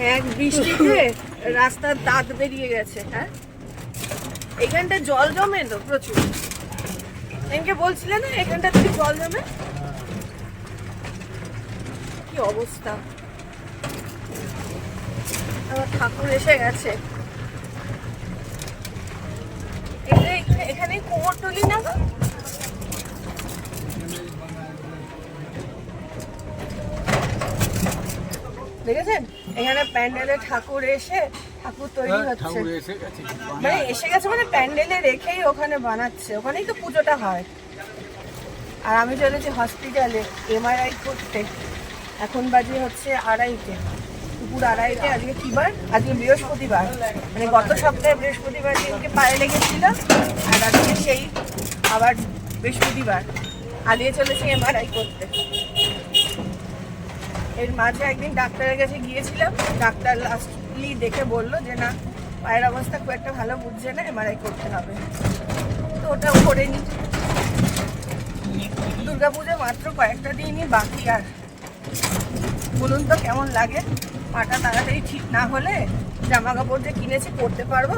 এক বৃষ্টিতে রাস্তার দাঁত বেরিয়ে গেছে হ্যাঁ? এখানটা জল জমে তো প্রচুর। এনকে বলছিলে না, এখানটা থেকে জল জমে? কি অবস্থা? আমার ঠাকুর এসে গেছে। এখানে- এখানে কোমর না গো? দেখেছেন? এখানে প্যান্ডেলে ঠাকুর এসে ঠাকুর তৈরি হ্যাঁ, হচ্ছে। মানে এসে গেছে মানে প্যান্ডেলে রেখেই ওখানে বানাচ্ছে। ওখানেই তো পুজোটা হয়। আর আমি চলেছি হসপিটালে এমআরআই করতে। এখন বাজে হচ্ছে আড়াইটে। দুপুর আড়াইটে আজকে কি বার? আজকে বৃহস্পতিবার। মানে গত সপ্তাহে বৃহস্পতিবার দিনকে পায়ে লেগেছিল আর আজকে সেই আবার বৃহস্পতিবার। আজকে চলেছি এমআরআই করতে। এর মাঝে একদিন ডাক্তারের কাছে গিয়েছিলাম, ডাক্তার লাস্টলি দেখে বলল যে, না, পায়ের অবস্থা খুব একটা ভালো বুঝছে না এমআরআই করতে হবে। তো ওটাও করে নি। দুর্গাপুজো মাত্র কয়েকটা দিনই বাকি, আর বলুন তো কেমন লাগে? পাটা তাড়াতাড়ি ঠিক না হলে জামা কাপড় যে কিনেছি পরতে পারব?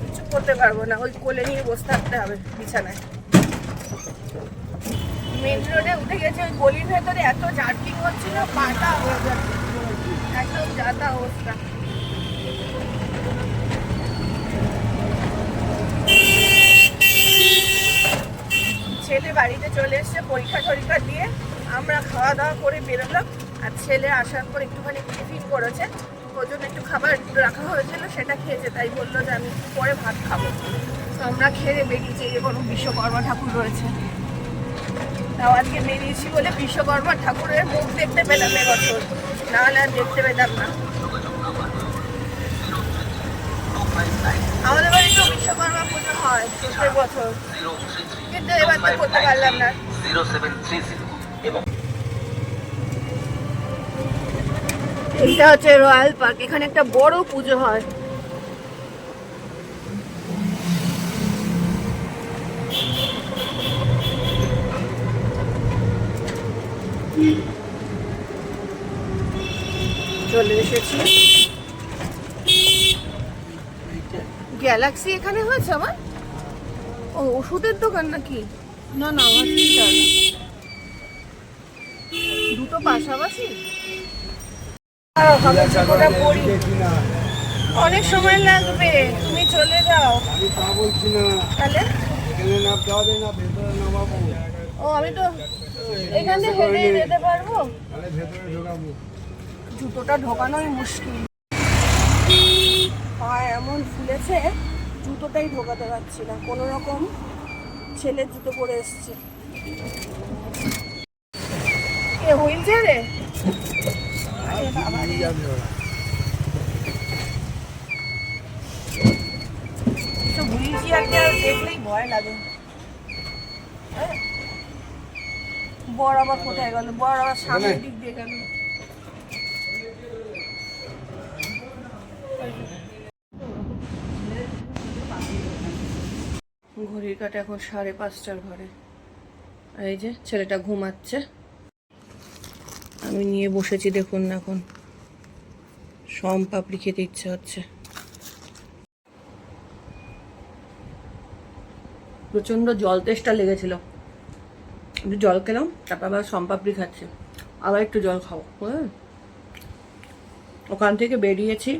কিছু করতে পারব না, ওই কোলে নিয়ে বসে থাকতে হবে বিছানায়। মেন রোডে উঠে গেছে, ওই গলির ভেতরে এত জার্কিং হচ্ছিল পাটা হয়ে যাচ্ছে। একদম যাতা অবস্থা। ছেলে বাড়িতে চলে এসছে পরীক্ষা টরীক্ষা দিয়ে, আমরা খাওয়া দাওয়া করে বেরোলাম, আর ছেলে আসার পর একটুখানি টিফিন করেছে, ওর জন্য একটু খাবার রাখা হয়েছিল, সেটা খেয়েছে, তাই বলল যে আমি পরে ভাত খাব। তো আমরা খেয়ে বেরিয়েছি কোনো বিশ্বকর্মা ঠাকুর রয়েছে। তাও আজকে বেরিয়েছি বলে বিশ্বকর্মা ঠাকুরের মুখ দেখতে পেলাম এবছর। না হলে আর দেখতে পেতাম না। আমাদের বাড়িতেও বিশ্বকর্মা পুজো হয় প্রত্যেক বছর। কিন্তু এবার তো করতে পারলাম না। এইটা হচ্ছে রয়্যাল পার্ক। এখানে একটা বড় পুজো হয়। চলে এসেছি। গ্যালাক্সি এখানে হয়েছে আমার? ও ওষুধের দোকান নাকি? না না হসপিটাল দুটো পাশাপাশি? জুতোটা অনেক সময় লাগবে তুমি চলে যাও। তাহলে? ও আমি তো এখান হেঁটে যেতে পারব? জুতোটা ঢোকানোই মুশকিল। পা এমন ফুলেছে জুতোটাই ঢোকাতে পারছি না। কোনো রকম ছেলের জুতো পরে এসছে। এ হুইল চেয়ারে হুইল চেয়ারকে দেখলেই ভয় লাগে। হ্যাঁ? বর আবার কোথায় গেল? বর আবার সামনের দিক দিয়ে গেল। ঘড়ির কাটা এখন সাড়ে পাঁচটার ঘরে। এই যে ছেলেটা ঘুমাচ্ছে। আমি নিয়ে বসেছি দেখুন না এখন। সম পাপড়ি খেতে ইচ্ছে হচ্ছে। প্রচণ্ড জল তেষ্টা লেগেছিল। একটু জল খেলাম, তারপর আবার সম্পাপড়ি খাচ্ছে। আবার একটু জল খাব ওখান থেকে বেরিয়েছি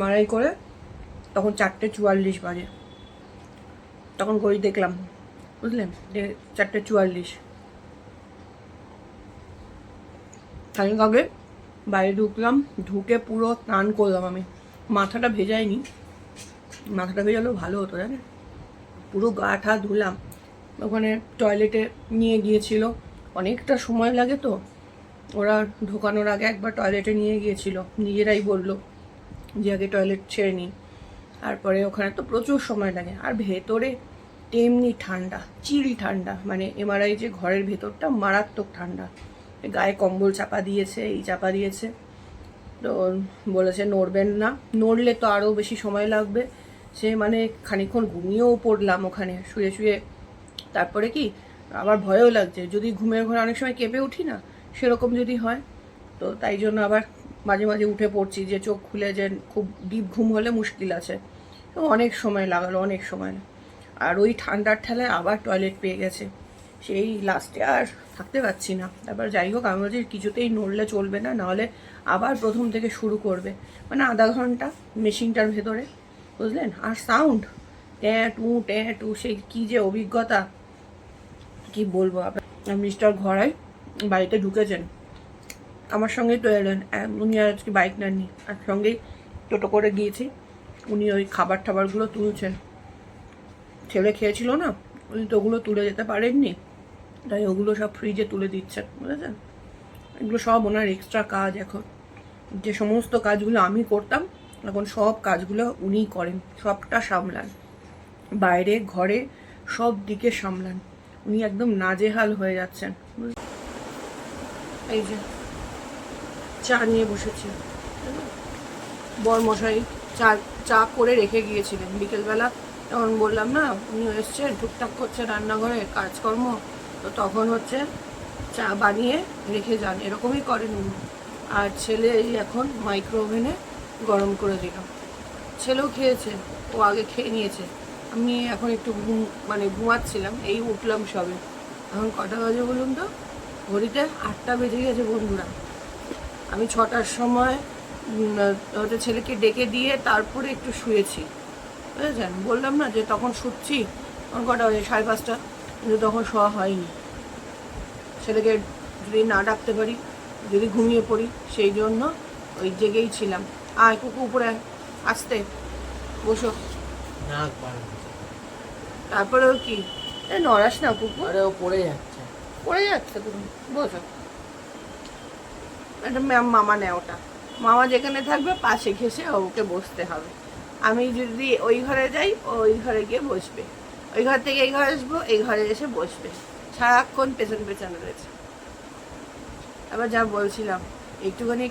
মারাই করে, তখন চারটে চুয়াল্লিশ বাজে। তখন ঘড়ি দেখলাম বুঝলেন যে চারটে চুয়াল্লিশ। খানিক আগে বাইরে ঢুকলাম, ঢুকে পুরো স্নান করলাম আমি। মাথাটা ভেজাইনি মাথাটা ভেজালেও ভালো হতো জানেন পুরো গা ঠা ধুলাম। ওখানে টয়লেটে নিয়ে গিয়েছিল। অনেকটা সময় লাগে তো। ওরা ঢোকানোর আগে একবার টয়লেটে নিয়ে গিয়েছিল। নিজেরাই বলল যে আগে টয়লেট ছেড়ে নিই। তারপরে ওখানে তো প্রচুর সময় লাগে। আর ভেতরে তেমনি ঠান্ডা, চিল ঠান্ডা। মানে এমআরআই যে ঘরের ভেতরটা মারাত্মক ঠান্ডা। গায়ে কম্বল চাপা দিয়েছে, এই চাপা দিয়েছে। তো বলেছে নড়বেন না। নড়লে তো আরও বেশি সময় লাগবে। সে মানে খানিকক্ষণ ঘুমিয়েও পড়লাম ওখানে। শুয়ে শুয়ে তারপরে কি আবার ভয়ও লাগছে। যদি ঘুমের ঘরে অনেক সময় কেঁপে উঠি না, সেরকম যদি হয়, তো তাই জন্য আবার মাঝে মাঝে উঠে পড়ছি যে চোখ খুলে যে খুব ডিপ ঘুম হলে মুশকিল আছে। তো অনেক সময় লাগালো, অনেক সময় আর ওই ঠান্ডার ঠেলায় আবার টয়লেট পেয়ে গেছে। সেই লাস্টে আর থাকতে পারছি না। তারপর যাই হোক, আমি বলছি কিছুতেই নড়লে চলবে না, নাহলে আবার প্রথম থেকে শুরু করবে। মানে আধা ঘণ্টা মেশিনটার ভেতরে, বুঝলেন? আর সাউন্ড ট্যাঁ টু ট্যাঁ টু সেই কী যে অভিজ্ঞতা। কি বলব? মিস্টার ঘরাই বাড়িতে ঢুকেছেন। আমার সঙ্গেই তো এলেন। উনি আর আজকে বাইক নেননি। আর সঙ্গেই টোটো করে গিয়েছি। উনি ওই খাবার টাবারগুলো তুলছেন। ছেলে খেয়েছিল না? উনি তো ওগুলো তুলে যেতে পারেননি। তাই ওগুলো সব ফ্রিজে তুলে দিচ্ছেন, বুঝেছেন? এগুলো সব ওনার এক্সট্রা কাজ এখন। যে সমস্ত কাজগুলো আমি করতাম, এখন সব কাজগুলো উনিই করেন। সবটা সামলান। বাইরে, ঘরে, সব দিকে সামলান। উনি একদম নাজেহাল হয়ে যাচ্ছেন। এই যে, চা নিয়ে বসেছি। বর মশাই চা চা করে রেখে গিয়েছিলেন। বিকেলবেলা তখন বললাম, না উনি এসছেন টুকটাক করছে রান্নাঘরে কাজকর্ম। তো তখন হচ্ছে চা বানিয়ে রেখে যান। এরকমই করেন উনি। আর ছেলে এই এখন মাইক্রো ওভেনে গরম করে দিল। ছেলেও খেয়েছে, ও আগে খেয়ে নিয়েছে। আমি এখন একটু ঘুম মানে ঘুমাচ্ছিলাম, এই উঠলাম সবে। এখন কটা বাজে বলুন তো? ঘড়িতে আটটা বেজে গেছে বন্ধুরা। আমি ছটার সময় হচ্ছে ছেলেকে ডেকে দিয়ে তারপরে একটু শুয়েছি। বুঝেছেন? বললাম না যে তখন শুচ্ছি, তখন কটা বাজে? সাড়ে পাঁচটা। কিন্তু তখন শোয়া হয়নি। ছেলেকে যদি না ডাকতে পারি, যদি ঘুমিয়ে পড়ি, সেই জন্য ওই জেগেই ছিলাম। আয় কুকু উপরে আসতে। বসো। বার তারপরেও কি? এ নড়াস না কুকু আরে ও পড়ে যাচ্ছে। পড়ে যাচ্ছে তুমি বসো একটা ম্যাম মামা নেয় ওটা। মামা যেখানে থাকবে পাশে ঘেসে ওকে বসতে হবে। আমি যদি ওই ঘরে যাই ওই ঘরে গিয়ে বসবে। ওই ঘর থেকে এই ঘরে আসব এই ঘরে এসে বসবে। সারাক্ষণ পেছন পেছনে রয়েছে। আবার যা বলছিলাম একটুখানি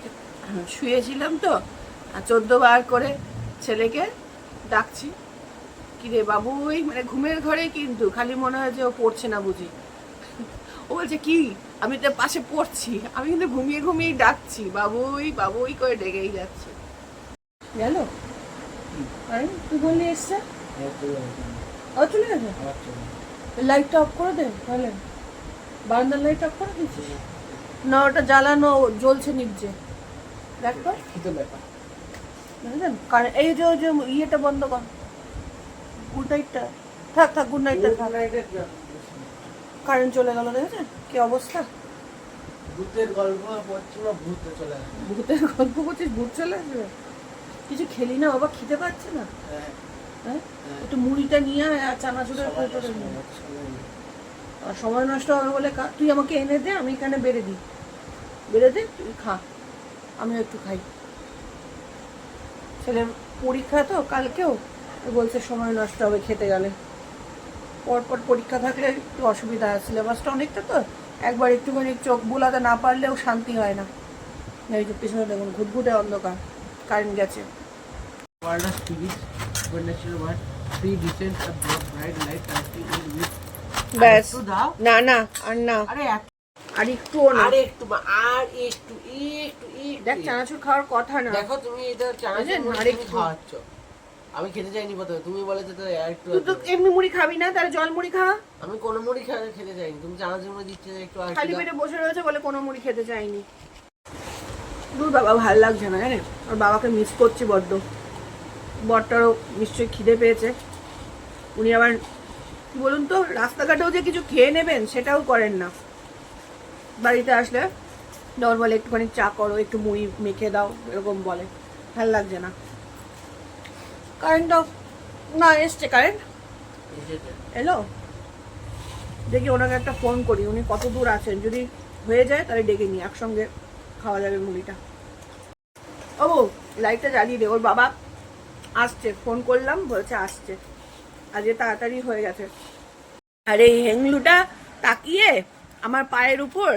শুয়েছিলাম তো চোদ্দ বার করে ছেলেকে ডাকছি। কিরে বাবু ওই মানে ঘুমের ঘরে কিন্তু খালি মনে হয় যে ও পড়ছে না বুঝি। ও বলছে কি? আমি তো পাশে পড়ছি। আমি কিন্তু ঘুমিয়ে ঘুমিয়ে ডাকছি। বাবুই বাবুই করে ডেকেই যাচ্ছে। গেল? আরে তুই বললি এসছে? হ্যাঁ। ও চলে গেছে? আবার চলে যাচ্ছে। লাইটটা অফ করে দে তাহলে। বারান্দার লাইট অফ করে দিচ্ছিস না ওটা জ্বালানো জ্বলছে নিচে। দেখ তো। ব্যাপার? এই যে ওই যে ইয়েটা বন্ধ কর। গুড নাইটটা থাক থাক গুড নাইটটা থাক। কারেন্ট চলে গেল দেখেছেন? কি অবস্থা? ভূতের গল্প ভূতে চলে ভূতের গল্প করছিস ভূত চলে আসবে? কিছু খেলি না বাবা খেতে পাচ্ছে না? হ্যাঁ, হ্যাঁ? হ্যাঁ। একটু মুড়িটা নিয়ে আয় আর চানাচুরের কৌটোটা নিয়ে। আর সময় নষ্ট হবে বলে তুই আমাকে এনে দে আমি এখানে বেড়ে দিই। বেড়ে দে তুই খা। আমিও একটু খাই। ছেলের পরীক্ষা তো কালকেও। বলছে সময় নষ্ট হবে খেতে গেলে। পরপর পরীক্ষা থাকলে একটু অসুবিধা হয় সিলেবাসটা অনেকটা তো একবার একটুখানি চোখ বোলাতে না পারলেও শান্তি হয় না। এই যে পিছনে দেখুন ঘুটঘুটে অন্ধকার কারেন্ট গেছে। ব্যাস না না আর না। আরে এক- আর একটু আর একটু একটু দেখ চানাচুর খাওয়ার কথা না। দেখো তুমি এটা চানাচুর আর একটু। খাওয়াচ্ছ। আমি খেতে চাইনি প্রথমে তুমি বলে যে তো আর একটু তুই তো এমনি মুড়ি খাবি না তাহলে জল মুড়ি খা। আমি কোনো মুড়ি খেতে চাইনি তুমি চানাচুর মুড়ি দিচ্ছে একটু আর খালি। পেটে বসে রয়েছে বলে কোনো মুড়ি খেতে চাইনি। দূর বাবা ভালো লাগছে না জানেন ওর বাবাকে মিস করছি বড্ড। বরটারও নিশ্চয়ই খিদে পেয়েছে। উনি আবার কি বলুন তো রাস্তাঘাটেও যে কিছু খেয়ে নেবেন সেটাও করেন না। বাড়িতে আসলে নর্মাল একটুখানি চা করো একটু মুড়ি মেখে দাও এরকম বলে। ভালো লাগছে না। কারেন্টটাও না এসছে কারেন্ট। এলো? দেখি ওনাকে একটা ফোন করি উনি কত দূর আছেন। যদি হয়ে যায় তাহলে ডেকে নিই একসঙ্গে খাওয়া যাবে মুড়িটা। ও লাইটটা জ্বালিয়ে দে ওর বাবা আসছে ফোন করলাম বলছে আসছে। আজকে তাড়াতাড়ি হয়ে গেছে। আর এই হেংলুটা তাকিয়ে আমার পায়ের উপর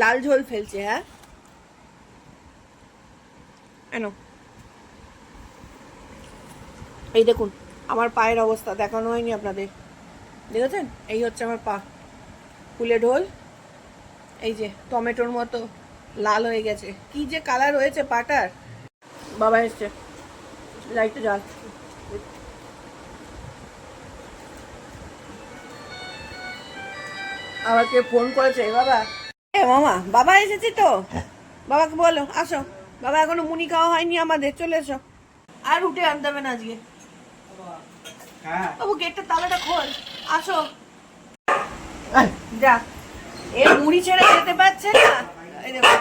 লাল ঝোল ফেলছে হ্যাঁ? কেন এই দেখুন আমার পায়ের অবস্থা দেখানো হয়নি আপনাদের। দেখেছেন? এই হচ্ছে আমার পা। ফুলে ঢোল এই যে টমেটোর মতো লাল হয়ে গেছে। কি যে কালার হয়েছে পাটার। বাবা এসছে। লাইটটা জ্বাল। আবার কে ফোন করেছে? বাবা। এ মামা বাবা এসেছে তো? বাবাকে বলো আসো। বাবা এখনও মুনি খাওয়া হয়নি আমাদের চলে এসো। আর উঠে আনতে হবে না আজকে। হ্যাঁ বাবু গেটটা তালাটা খোল। আসো। যা। এ মুড়ি ছেড়ে যেতে পারছে না। এই দেখো।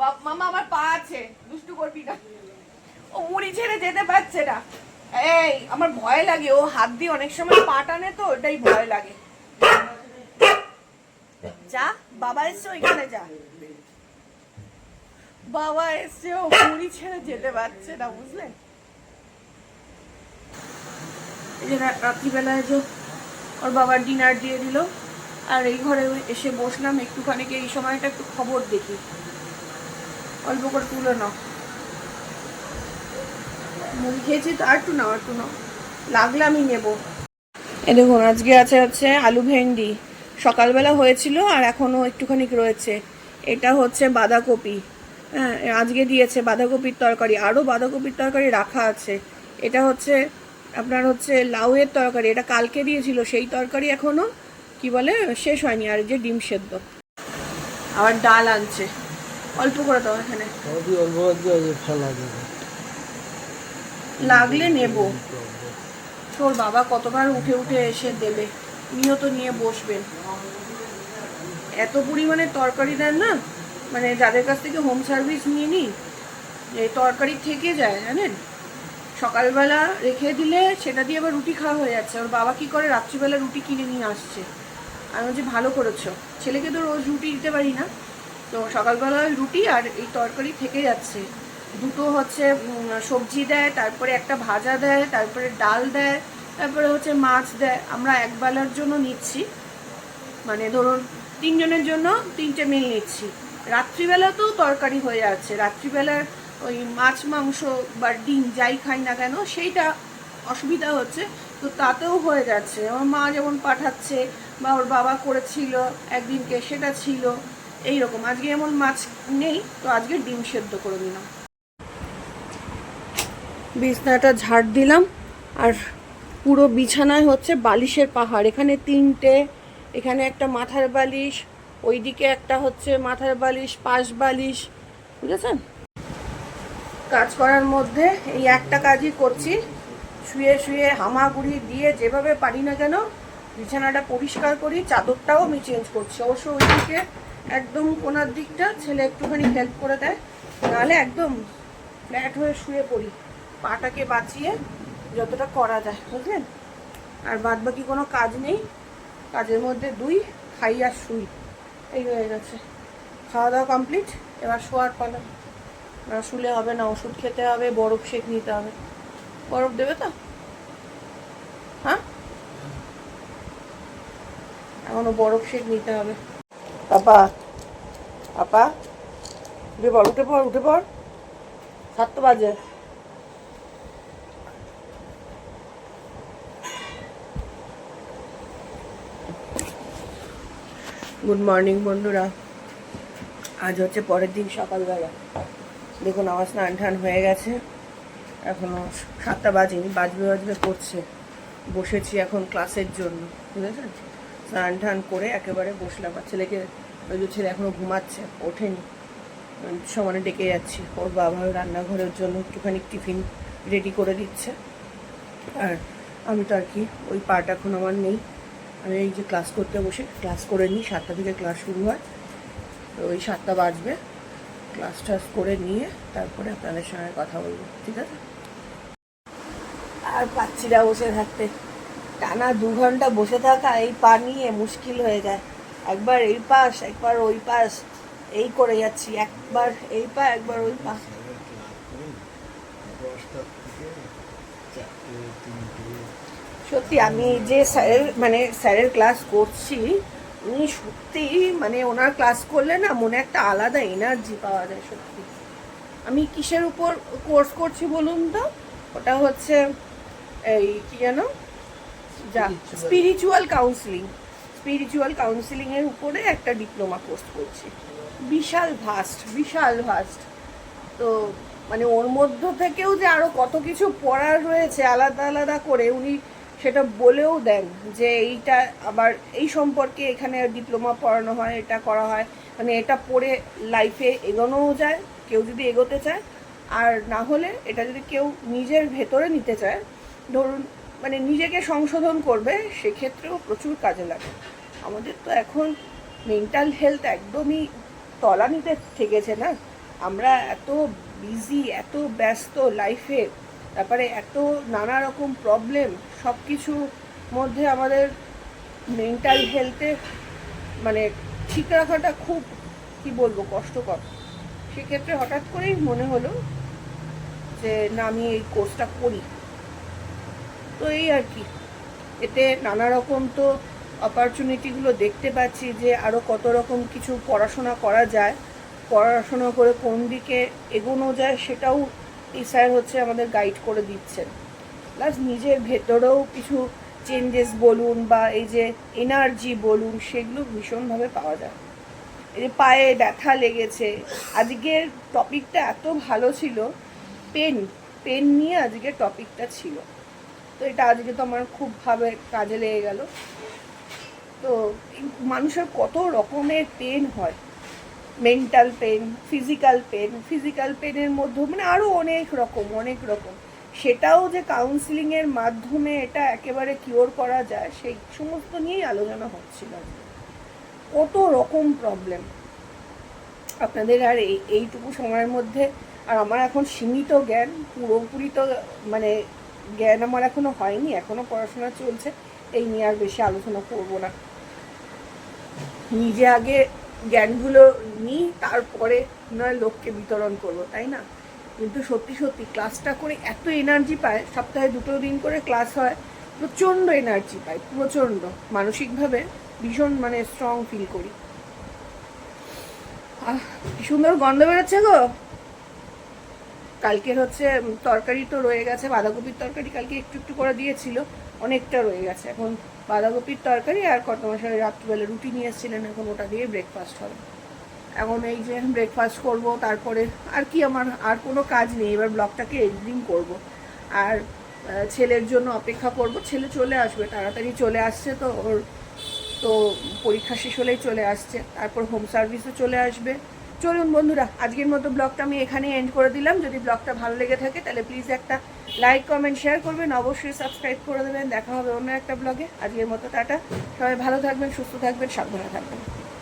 বাপ মামা আমার পা আছে। দুষ্টু করবি না। ও মুড়ি ছেড়ে যেতে পারছে না। এই আমার ভয় লাগে। ও হাত দিয়ে অনেক সময় পা টানে তো ওটাই ভয় লাগে। যা বাবা এসছে ওইখানে যা। বাবা এসছে ও মুড়ি ছেড়ে যেতে পারছে না বুঝলেন এই যে রাত্রিবেলায় যে ওর বাবার ডিনার দিয়ে দিল, আর এই ঘরে এসে বসলাম একটুখানি এই সময়টা একটু খবর দেখি। অল্প করে তুলে নাও। মুড়ি খেয়েছি তো, আর একটু নাও একটু নাও। লাগলে আমি নেব। এ দেখুন, আজকে আছে হচ্ছে আলু ভেন্ডি। সকালবেলা হয়েছিল আর এখনও একটুখানি রয়েছে। এটা হচ্ছে বাঁধাকপি। হ্যাঁ আজকে দিয়েছে বাঁধাকপির তরকারি। আরও বাঁধাকপির তরকারি রাখা আছে। এটা হচ্ছে আপনার হচ্ছে লাউয়ের তরকারি এটা কালকে দিয়েছিল সেই তরকারি এখনও কি বলে শেষ হয়নি আর এই যে ডিম সেদ্ধ। আবার ডাল আনছে। অল্প করে দাও এখানে। লাগলে নেব। তোর বাবা কতবার উঠে উঠে এসে দেবে। উনিও তো নিয়ে বসবেন। এত পরিমাণে তরকারি দেন না মানে যাদের কাছ থেকে হোম সার্ভিস নিয়ে নিই তরকারি থেকে যায় জানেন? সকালবেলা রেখে দিলে সেটা দিয়ে আবার রুটি খাওয়া হয়ে যাচ্ছে। ওর বাবা কি করে রাত্রিবেলা রুটি কিনে নিয়ে আসছে? আমি বলছি, ভালো করেছ। ছেলেকে তো রোজ রুটি দিতে পারি না। তো সকালবেলা রুটি আর এই তরকারি থেকে যাচ্ছে। দুটো হচ্ছে সবজি দেয়, তারপরে একটা ভাজা দেয়, তারপরে ডাল দেয়, তারপরে হচ্ছে মাছ দেয়। আমরা একবেলার জন্য নিচ্ছি। মানে ধরুন, তিনজনের জন্য তিনটে মিল নিচ্ছি। রাত্রিবেলাতেও তরকারি হয়ে যাচ্ছে। রাত্রিবেলার ওই মাছ, মাংস বা ডিম যাই খাই না কেন, সেইটা অসুবিধা হচ্ছে। তো তাতেও হয়ে যাচ্ছে। আমার মা যেমন পাঠাচ্ছে বা ওর বাবা করেছিল একদিনকে, সেটা ছিল। এই রকম আজকে এমন মাছ নেই, তো আজকে ডিম সেদ্ধ করে দিলাম বিছনাটা ঝাড় দিলাম, আর পুরো বিছানায় হচ্ছে বালিশের পাহাড়। এখানে তিনটে, এখানে একটা মাথার বালিশ, ওইদিকে একটা হচ্ছে মাথার বালিশ, পাশ বালিশ, বুঝেছেন? কাজ করার মধ্যে এই একটা কাজই করছি। শুয়ে শুয়ে হামাগুড়ি দিয়ে যেভাবে পারি না কেন বিছানাটা পরিষ্কার করি, চাদরটাও আমি চেঞ্জ করছি। অবশ্য ওইদিকে একদম কোনার দিকটা ছেলে একটুখানি হেল্প করে দেয়, নাহলে একদম ফ্ল্যাট হয়ে শুয়ে পড়ি। পাটাকে বাঁচিয়ে যতটা করা যায়, বুঝলেন? আর বাদ বাকি কোনো কাজ নেই। কাজের মধ্যে দুই, খাই আর শুই। এই হয়ে গেছে। খাওয়া দাওয়া কমপ্লিট এবার শোয়ার পালা। না শুলে হবে না ওষুধ খেতে হবে বরফ শেক নিতে হবে। বরফ দেবে তো? হ্যাঁ? এখনও বরফ শেক নিতে হবে। পাপা পাপা উঠে পড় উঠে পড় উঠে পড়। সাতটা বাজে। গুড মর্নিং বন্ধুরা। আজ হচ্ছে পরের দিন সকালবেলা। দেখুন, আমার স্নান টান হয়ে গেছে। এখনও সাতটা বাজেনি, বাজবে বাজবে করছে। বসেছি এখন ক্লাসের জন্য, বুঝেছেন? স্নান টান করে একেবারে বসলাম। আর ছেলেকে, ওই যে ছেলে এখনও ঘুমাচ্ছে, ওঠেনি। সমানে ডেকে যাচ্ছি। ওর বাবা রান্নাঘরের জন্য একটুখানি টিফিন রেডি করে দিচ্ছে। আর আমি তো আর কি, ওই পার্ট এখন আমার নেই। আমি এই যে ক্লাস করতে বসে, ক্লাস করে নিই, সাতটা থেকে ক্লাস শুরু হয়। তো ওই সাতটা বাজবে। ক্লাস টাস করে নিয়ে তারপরে আপনাদের সঙ্গে কথা বলব, ঠিক আছে? আর পাচ্ছি না বসে থাকতে। টানা দু ঘণ্টা বসে থাকা এই পা নিয়ে মুশকিল হয়ে যায়। একবার এই পাশ, একবার ওই পাশ, এই করে যাচ্ছি। একবার এই পা, একবার ওই পা। সত্যি, আমি যে স্যারের মানে স্যারের ক্লাস করছি উনি সত্যি মানে ওনার ক্লাস করলে না মনে একটা আলাদা এনার্জি পাওয়া যায় সত্যি। আমি কিসের উপর কোর্স করছি বলুন তো? ওটা হচ্ছে এই কি যেন? যা স্পিরিচুয়াল কাউন্সিলিং স্পিরিচুয়াল কাউন্সিলিংয়ের উপরে একটা ডিপ্লোমা কোর্স করছি। বিশাল ভাস্ট বিশাল ভাস্ট তো মানে ওর মধ্য থেকেও যে আরও কত কিছু পড়ার রয়েছে আলাদা আলাদা করে উনি সেটা বলেও দেন যে এইটা আবার এই সম্পর্কে এখানে ডিপ্লোমা পড়ানো হয়, এটা করা হয়। মানে এটা পড়ে লাইফে এগোনোও যায়, কেউ যদি এগোতে চায়। আর না হলে এটা যদি কেউ নিজের ভেতরে নিতে চায়, ধরুন মানে নিজেকে সংশোধন করবে, সেক্ষেত্রেও প্রচুর কাজে লাগে। আমাদের তো এখন মেন্টাল হেলথ একদমই তলানিতে থেকেছে না। আমরা এত বিজি এত ব্যস্ত লাইফে তারপরে এত নানা রকম প্রবলেম সব কিছুর মধ্যে আমাদের মেন্টাল হেলথে মানে ঠিক রাখাটা খুব, কি বলব, কষ্টকর। সেক্ষেত্রে হঠাৎ করেই মনে হলো যে, না, আমি এই কোর্সটা করি। তো এই আর কি। এতে নানা রকম তো অপরচুনিটিগুলো দেখতে পাচ্ছি যে আরও কত রকম কিছু পড়াশোনা করা যায়। পড়াশোনা করে কোন দিকে এগোনো যায় সেটাও এই স্যার হচ্ছে আমাদের গাইড করে দিচ্ছেন। প্লাস নিজের ভেতরেও কিছু চেঞ্জেস বলুন বা এই যে এনার্জি বলুন, সেগুলো ভীষণভাবে পাওয়া যায়। এই যে পায়ে ব্যথা লেগেছে, আজকের টপিকটা এত ভালো ছিল পেন পেন নিয়ে আজকের টপিকটা ছিল। তো এটা আজকে তো আমার খুব ভাবে কাজে লেগে গেল। তো মানুষের কত রকমের পেন হয় mental pain physical pain physical পেনের মধ্যে মানে আরও অনেক রকম অনেক রকম। সেটাও যে কাউন্সিলিংয়ের মাধ্যমে এটা একেবারে কিওর করা যায়, সেই সমস্ত নিয়েই আলোচনা হচ্ছিল। কত রকম প্রবলেম আপনাদের আর এই, এইটুকু সময়ের মধ্যে, আর আমার এখন সীমিত জ্ঞান, পুরোপুরি তো মানে জ্ঞান আমার এখনও হয়নি এখনও পড়াশোনা চলছে, এই নিয়ে আর বেশি আলোচনা করব না। নিজে আগে জ্ঞানগুলো নিই, তারপরে নয় লোককে বিতরণ করব, তাই না? কিন্তু সত্যি সত্যি ক্লাসটা করে এত এনার্জি পায়, সপ্তাহে দুটো দিন করে ক্লাস হয়, প্রচণ্ড এনার্জি পাই প্রচণ্ড। মানসিকভাবে ভীষণ মানে স্ট্রং ফিল করি। কি সুন্দর গন্ধ বেরোচ্ছে গো! কালকের হচ্ছে তরকারি তো রয়ে গেছে, বাঁধাকপির তরকারি কালকে একটু একটু করে দিয়েছিল, অনেকটা রয়ে গেছে। এখন বাঁধাকপির তরকারি আর কত মশাই রাত্রিবেলা রুটি নিয়ে এসেছিলেন, এখন ওটা দিয়ে ব্রেকফাস্ট হবে। এখন এই যে ব্রেকফাস্ট করব, তারপরে আর কি আমার, আর কোনো কাজ নেই, এবার ব্লগটাকে এডিটিং করব। আর ছেলের জন্য অপেক্ষা করব, ছেলে চলে আসবে, তাড়াতাড়ি চলে আসছে তো ওর, তো পরীক্ষা শেষ হলেই চলে আসছে। তারপর হোম সার্ভিসও চলে আসবে। চলুন বন্ধুরা, আজকের মতো ব্লগটা আমি এখানে এন্ড করে দিলাম। যদি ব্লগটা ভালো লেগে থাকে, তাহলে প্লিজ একটা লাইক কমেন্ট শেয়ার করবেন। অবশ্যই সাবস্ক্রাইব করে দেবেন। দেখা হবে অন্য একটা ব্লগে। আজকের মতো, টাটা। সবাই ভালো থাকবেন, সুস্থ থাকবেন, সাবধানে থাকবেন।